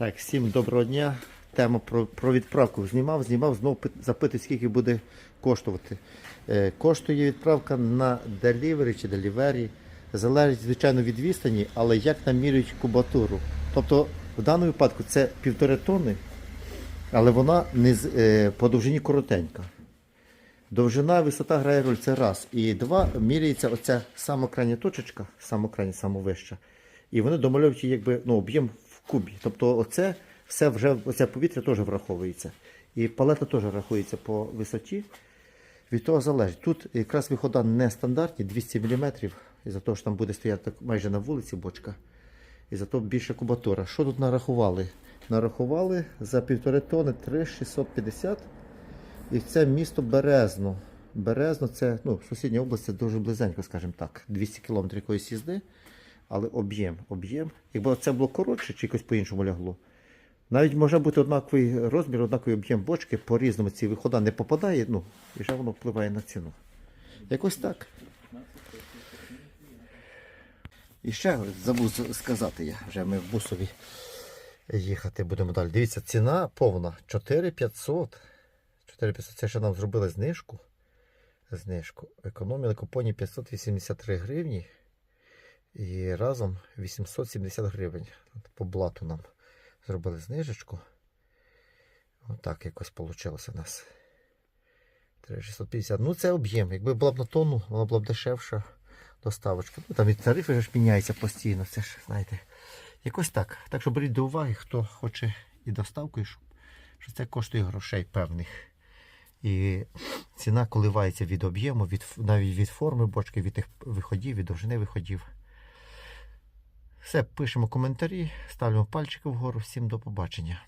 Так, всім доброго дня. Тема про, про відправку знімав, знімав, знову запитую, скільки буде коштувати. Е, коштує відправка на делівері чи делівері. Залежить, звичайно, від відстані, але як намірюють кубатуру. Тобто, в даному випадку це півтори тонни, але вона не з, е, по довжині коротенька. Довжина, висота грає роль, це раз. І два, міряється оця сама крайня точечка, сама крайня, сама вища. І вони домальовують якби ну, об'єм кубі. Тобто оце все вже, оце повітря теж враховується. І палета теж рахується по висоті. Від того залежить. Тут якраз вихода не стандартні, 200 мм, із-за того, що там буде стояти майже на вулиці бочка. І зато більше кубатура. Що тут нарахували? Нарахували за півтори тони 3,650. І це місто Березно. Березно це ну, сусідня область, це дуже близенько, скажімо так. 200 км якоїсь їзди, але об'єм, об'єм. Якби це було коротше чи якось по-іншому лягло. Навіть може бути однаковий розмір, однаковий об'єм бочки, по-різному ці вихода не попадає, ну, і вже воно впливає на ціну. Якось так. І ще забув сказати я, вже ми в бусові їхати будемо далі. Дивіться, ціна повна 4500. 4500 це ще нам зробили знижку. Знижку. Економили купоні 583 гривні. І разом 870 гривень. По блату нам зробили знижечку. Отак якось вийшло у нас. 3650. Ну це об'єм. Якби була б на тонну, вона була б дешевша доставочка. Ну там і тарифи ж міняються постійно. Це ж, знаєте, якось так. Так що беріть до уваги, хто хоче і доставку, і щоб, що це коштує грошей певних. І ціна коливається від об'єму, від, навіть від форми бочки, від тих виходів, від довжини виходів. Все, пишемо коментарі, ставимо пальчики вгору. Всім до побачення.